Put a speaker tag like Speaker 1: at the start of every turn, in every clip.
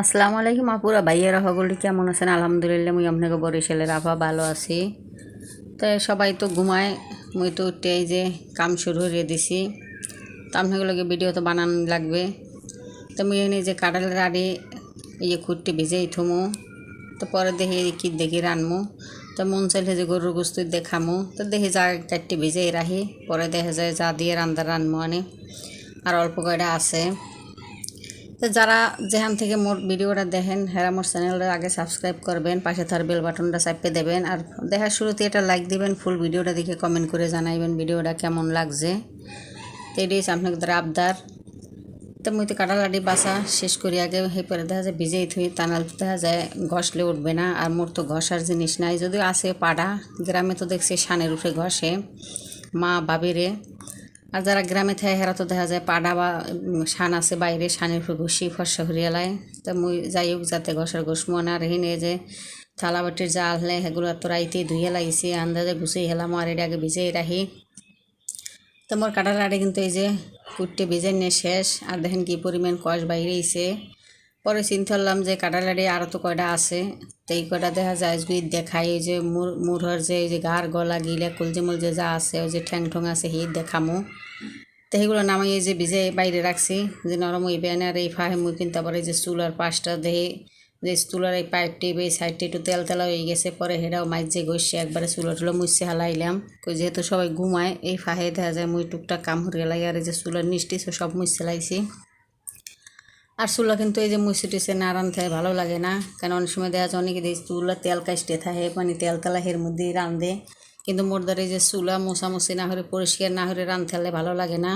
Speaker 1: আসসালামু আলাইকুম আপুরা ভাইয়েরা সকলে কেমন আছেন? আলহামদুলিল্লাহ, মুই আপনাকে বরিশালের আফা ভালো আছি। তো সবাই তো ঘুমায়, মুই তো উঠে যে কাম শুরু করে দিছি। তো আপনাকে লগে ভিডিও তো বানানো লাগবে। তো মুই এনে যে কাঁঠালের আড়ি এই যে খুঁটটি ভিজেই থমু। তো পরে দেখি কি দেখি রানমু তো মন চাইলে যে গরুর গোস্ত দেখামু। তো দেখি যা চারটি ভিজেই রাখি, পরে দেখা যায় যা দিয়ে রান্না রানমু আনে। আর অল্প কয়টা আছে। তো যারা যেখান থেকে মোর ভিডিওটা দেখেন হ্যাঁ মোর চ্যানেলটা আগে সাবস্ক্রাইব করবেন, পাশে তার বেল বাটনটা চাপে দেবেন, আর দেখার শুরুতে এটা লাইক দিবেন, ফুল ভিডিওটা দেখে কমেন্ট করে জানাইবেন ভিডিওটা কেমন লাগছে। তো হচ্ছে আপনাকে দ্বারা আবদার। তো মুই তো কাটালাডি বাসা শেষ করি আগে, সেই পরে দেখা যায় ভিজেই থুই তানাল দেখা যায় ঘষলে উঠবে না, আর মোর তো ঘষার জিনিস নাই। যদিও আছে পাড়া, গ্রামে তো দেখছি সানের উঠে ঘষে, মা বাবিরে। আর যারা গ্রামে থাকে হেরা তো দেখা যায় পাডা বা শান আছে, বাইরে শানের ঘুষি, ফর্সা হরিয়ালায় তা মুই যাই হোক, যাতে ঘষার ঘুষ মনে আর হিনে যে থালা বাটির যা হলে সেগুলো তো রাইতে ধুয়ে লাগিয়েছি আন্দাজে গুছিয়ে হেলাম, আর এটা আগে ভিজেই রাখি। তো মোর কাটার আড়ে কিন্তু এই যে কুটতে ভিজে নিয়ে শেষ, আর দেখেন কি পরিমাণ কষ বাইরেছে পরে চিন্তা করলাম যে কাটালাড়ি আরও তো কয়টা আছে। তো এই কয়টা দেখা যায়, যদি দেখাই এই যে মুর, মুরহর যে এই যে গার গলা গিলে কলজে মলজে যা আছে, ওই যে ঠ্যাং ঠং আছে, সেই দেখামো। তো সেইগুলো নামাই এই যে ভিজে বাইরে রাখছি, যে নরম হইবে না আর এই ফাহে মুই কিন্তু আবার এই যে চুলার পাশটা দেহে যে চুলার এই পাইপটি এই সাইডটি একটু তেল তেলা হয়ে গেছে, পরে হেরাও মাইজে গসছে একবারে চুলো টুলো মুছে হালাইলাম। যেহেতু সবাই ঘুমায়, এই ফাহে দেখা যায় মুই টুকটাক কাম হয়ে লাগে আর এই যে চুলার নিষ্টি সব মুছে লাইছি। আর চুলা কিন্তু এই যে মুছে টুছে না রান্ধতে ভালো লাগে না, কারণ অনেক সময় দেখা যায় অনেকে চুলা তেল কাশতে থাকে মানে তেল তেলা হের মধ্যেই রান্ধে কিন্তু মোর দ্বারা এই যে চুলা মোছামুছি না হলে পরিষ্কার না হলে রান্ধতে হলে ভালো লাগে না।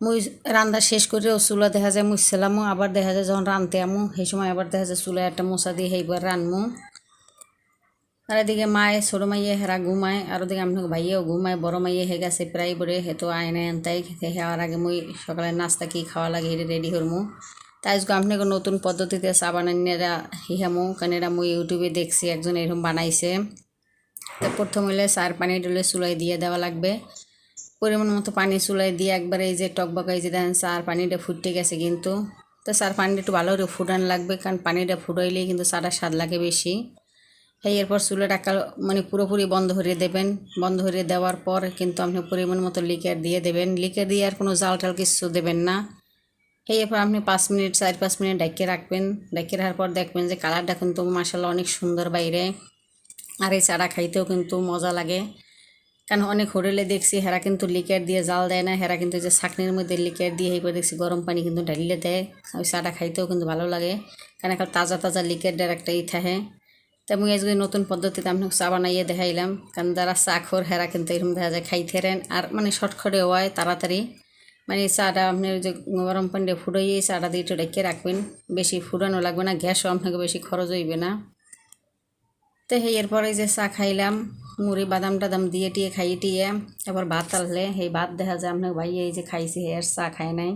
Speaker 1: মুই রান্না শেষ করেও চুলা দেখা যায় মুছছিলামও আবার দেখা যায় যখন রান্ধতে আমু, সেই সময় আবার দেখা যায় চুলা একটা মশা দিয়ে সেইবার রানমু। আর এদিকে মায়ে, ছোটো মাইয়ে হেরা ঘুমায়, আর ওদিকে আপনাকে ভাইয়েও ঘুমায়, বড় মাইয়ে হে গেছে প্রায় বলে হেতো আয় নাই আনতাই হেওয়ার আগে মুই সকালে নাস্তা কি খাওয়া লাগে হেঁটে রেডি হরমু। তাই আজকে নতুন পদ্ধতিতে চা বানানিরা হিহামু কারণ এরা মুই ইউটিউবে দেখছি, একজন এরকম বানাইছে। তো প্রথম হলে চার পানি ডলে চুলাই দিয়ে দেওয়া লাগবে। পরিমাণ মতো পানি চুলাই দিয়ে একবারে এই যে টকবকা এই যে দেখেন চার পানিটা ফুটতে গেছে কিন্তু। তো চার পানিটা একটু ভালো করে ফুটান লাগবে, কারণ পানিটা ফুটাইলেই কিন্তু চাটা স্বাদ লাগে বেশি। এই এরপর চুলাটা একা মানে পুরোপুরি বন্ধ করে দেবেন। বন্ধ করে দেওয়ার পর কিন্তু আপনি পরিমাণ মতো লিকার দিয়ে দেবেন। লিকার দিয়ে আর কোনো জাল টাল কিছু দেবেন না। এই এরপর আপনি পাঁচ মিনিট, চার পাঁচ মিনিট ডাকিয়ে রাখবেন। ডাকিয়ে রাখার পর দেখবেন যে কালারটা কিন্তু মাসাল্লাহ অনেক সুন্দর বাইরে। আর এই চাটা খাইতেও কিন্তু মজা লাগে। কারণ অনেক হোটেলে দেখছি হেরা কিন্তু লিকার দিয়ে জাল দেয় না, হেরা কিন্তু যে ছাকনির মধ্যে লিকার দিয়ে এই করে দেখছি গরম পানি কিন্তু ঢালিলে দেয়। ওই চাটা খাইতেও কিন্তু ভালো লাগে। কারণ এখন তাজা তাজা লিকার দেওয়ার একটা ই থাকে। তা মুই আজকে নতুন পদ্ধতিতে আপনাকে চা বানাইয়ে দেখাইলাম। কারণ যারা চা খোর হেরা কিন্তু এরকম দেখা যায় খাইতে রেন। আর মানে শর্টখটে হয়, তাড়াতাড়ি। মানে চাটা আপনি ওই যে গরম পানিতে ফুটাইয়ে চাটা দিয়ে একটু রেখে রাখবেন। বেশি ফুটানো লাগবে না, গ্যাসও আপনাকে বেশি খরচ হইবে না। তো এরপরে যে চা খাইলাম, মুড়ি, বাদাম টাদাম দিয়ে টিয়ে খাইয়ে টিয়ে, এবার ভাত আনলে সেই ভাত দেখা যায় আপনার ভাই, এই যে খাইছে হে, আর চা খায় নাই।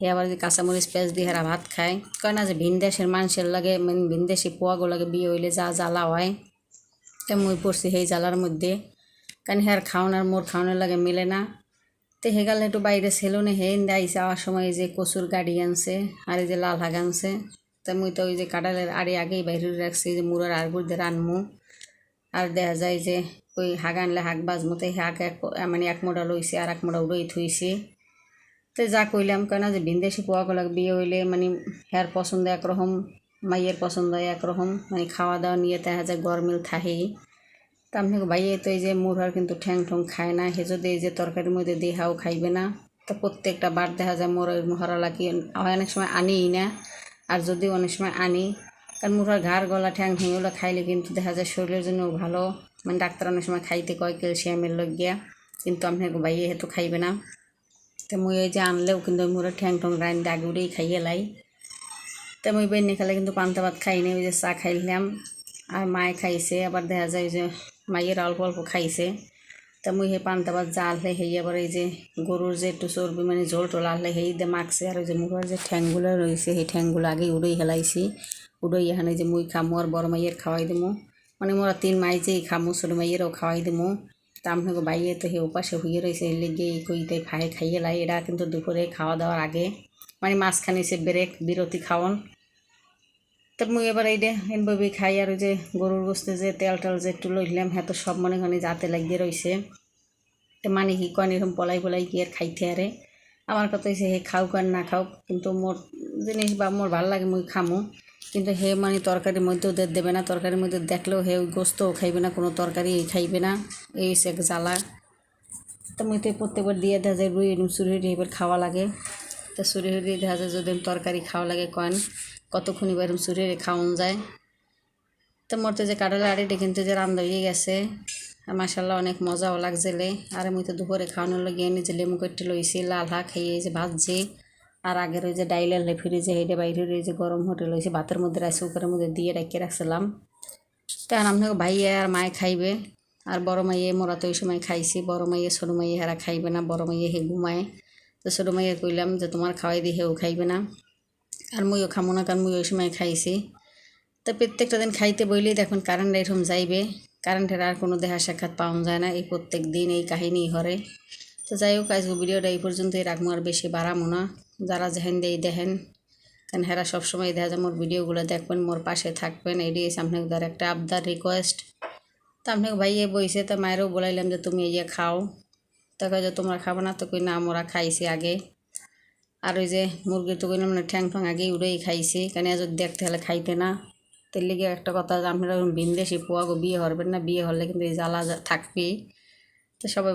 Speaker 1: হে, আবার যে কাঁচামরিচ পেঁয়াজ দিয়ে হেরা ভাত খায়। কয় না যে ভিন দেশের মানুষের লাগে মানে ভিন দেশি পোয়াগো লাগে বিয়ে হইলে যা জ্বালা হয়, তে মুই পড়ছি সেই জ্বালার মধ্যে। কারণ হ্যার খাওয়ানোর মোর খাওয়ানোর লাগে মিলে না। তো হে গেলে একটু বাইরে সেলুনে হে আইসে যাওয়ার সময় যে কচুর গাড়ি আনছে, আর এই যে লাল হাগ আনছে। তা মুই তো ওই যে কাটালের আড়ে আগেই বাইরে রাখছি যে মুড়ার আর বুঝতে রানমু। আর দেখা যায় যে ওই হাগ আনলে হাগ বাজ মতো হাগ এক মানে এক মোড়া লইছে আর এক মোড়া উড়াই থুইছে। তো যা কইলাম কেন যে বিন্দেশি পোয়া গলা বিয়ে হইলে মানে হ্যার পছন্দ একরকম, মাইয়ের পছন্দ একরকম মানে খাওয়া দাওয়া নিয়ে দেখা যায় গরমিল থাহেই তা আপনাকে ভাইয়ে তো এই যে মুড়ার কিন্তু ঠ্যাং ঠং খায় না হে যদি এই যে তরকারির মধ্যে দেহাও খাইবে না, তো প্রত্যেকটা বার দেখা যায় মোর মহরা লাগি অনেক সময় আনিই না। আর যদি অনেক সময় আনি, কারণ মুড়ার ঘাড়, গলা, ঠ্যাং ঠ্যাংগুলো খাইলে কিন্তু দেখা যায় শরীরের জন্য ভালো। মানে ডাক্তার অনেক সময় খাইতে কয় ক্যালসিয়ামের লগিয়া কিন্তু আপনাকে ভাইয়ে হেতু খাইবে না। তো মুই ওই যে আনলেও কিন্তু ওই মুড়ের ঠ্যাং ঠং রাইন আগে উড়েই খাইয়ে লাই। তো মুই বেন্নি খেলে কিন্তু পান্তা ভাত খাই নি ওই যে চা খাইলাম। আর মায়ে খাইছে, আবার দেখা যায় ওই যে মাইয়ের অল্প অল্প খাইছে। তা মুই সেই পান্তা ভাত জাল হলে সেই আবার এই যে গরুর যে একটু চর্বি মানে ঝোল টোল আনলে সেই দিয়ে মাখছে। আর ওই যে মুখের যে ঠ্যাংগুলো রয়েছে সেই ঠ্যাংগুলো আগে উড়েই হেলাইছি। উড়েই এখানে যে মুই খামু আর বড় মাইয়ের খাওয়াই দিমু। মানে মোরা তিন মাই যে খামু, ছোটো মাইয়েরও খাওয়াই দিমু। তা আপনাকে বাইয়ে তো হে উপাসে হইয়ে রয়েছে, এর লেগে এই কইতে খায়ে খাইয়ে লাই। এরা কিন্তু দুপুরে খাওয়া দাওয়ার আগে মানে মাঝখানে সে ব্রেক বিরতি খাওয়ান। তো মুই এবার এই দে এনভাবে খাই। আর যে গরুর গোস্তে যে তেল টেল যে একটু লইলাম হ্যাঁ তো সব মনে মনে যাতে লাগিয়ে রয়েছে মানে কি কন এরকম পলাই পলাই কি আর খাইতে আরে? আমার কথা হয়েছে হে খাও কার না খাও, কিন্তু মোর জিনিস বা মোর ভালো লাগে, মুই খামো। কিন্তু হে মানে তরকারির মধ্যে ওদের দেবে না তরকারির মধ্যে দেখলেও হে গোস্তও খাইবে না, কোনো তরকারি খাইবে না। এই সে জ্বালা। তো মুই তো প্রত্যেকবার দিয়ে দেখা যায় রুই চুরি হয়ে এবার খাওয়া লাগে। তো চুরি হয়ে দেখা যায় যদি তরকারি খাওয়া লাগে কয়েন কতক্ষণ এবার চুরি খাওয়ান যায়। তো মোর তো যে কাটালে আড়িটা কিন্তু যে রান্না হয়ে গেছে। মাসাল্লাহ অনেক মজাও লাগছিলে। আর মুই তো দুপুরে খাওয়ানোর লাগিয়ে নিজে লেমু কেটে লইছি, লাল হা খাইয়ে যে ভাজছি। আর আগের ওই যে ডাইল ডাইলের ফিরে যে হেঁটে বাইরে ওই যে গরম হোটেল হয়েছে ভাতের মধ্যে রাইস, কুকারের মধ্যে দিয়ে রেখে রাখছিলাম। তখন আপনাকে ভাইয়া আর মায়ে খাইবে। আর বড় মাইয়ে, মোরা তো ওই সময় খাইছি, বড় মাইয়ে, ছোটো মাইয়ে হেরা খাইবে না, বড় মাইয়ে হে ঘুমায়। তো ছোটো মাইয়ে কইলাম যে, তোমার খাওয়াই দিয়ে হেও খাইবে না। আর মুইও খামো না, কারণ মুই ওই সময় খাইছি। তো প্রত্যেকটা দিন খাইতে বইলেই দেখুন কারেন্ট এরকম যাইবে। কারেন্টের আর কোনো দেখা সাক্ষাৎ পাওয়া যায় না। এই প্রত্যেক দিন এই কাহিনী হরে তো যাই হোক আজকে ভিডিওটা এই পর্যন্তই রাখব আর বেশি বাড়ামো না। যারা যেহেন দেই দেখেন কারণ হেরা সবসময় দেখা যায় মোর ভিডিওগুলো দেখবেন, মোর পাশে থাকবেন। এটি আপনাকে ধর একটা আবদার রিকোয়েস্ট তো আপনাকে ভাইয়ে বইছে, তো মায়েরও বলাইলাম যে তুমি ইয়ে খাও। তো কয় যে তোমরা খাব না, তো কই না, মোরা খাইছি আগে। আর ওই যে মুরগি তো কইলাম না, ঠ্যাং ঠ্যাং আগেই উড়েই খাইছি। কেন যদি দেখতে হলে খাইতে না। তেল লিগে একটা কথা, আমরা বিন্দেশি পোয়াগো বিয়ে হরবেন না, বিয়ে হলে কিন্তু এই জ্বালা থাকবেই। তো সবাই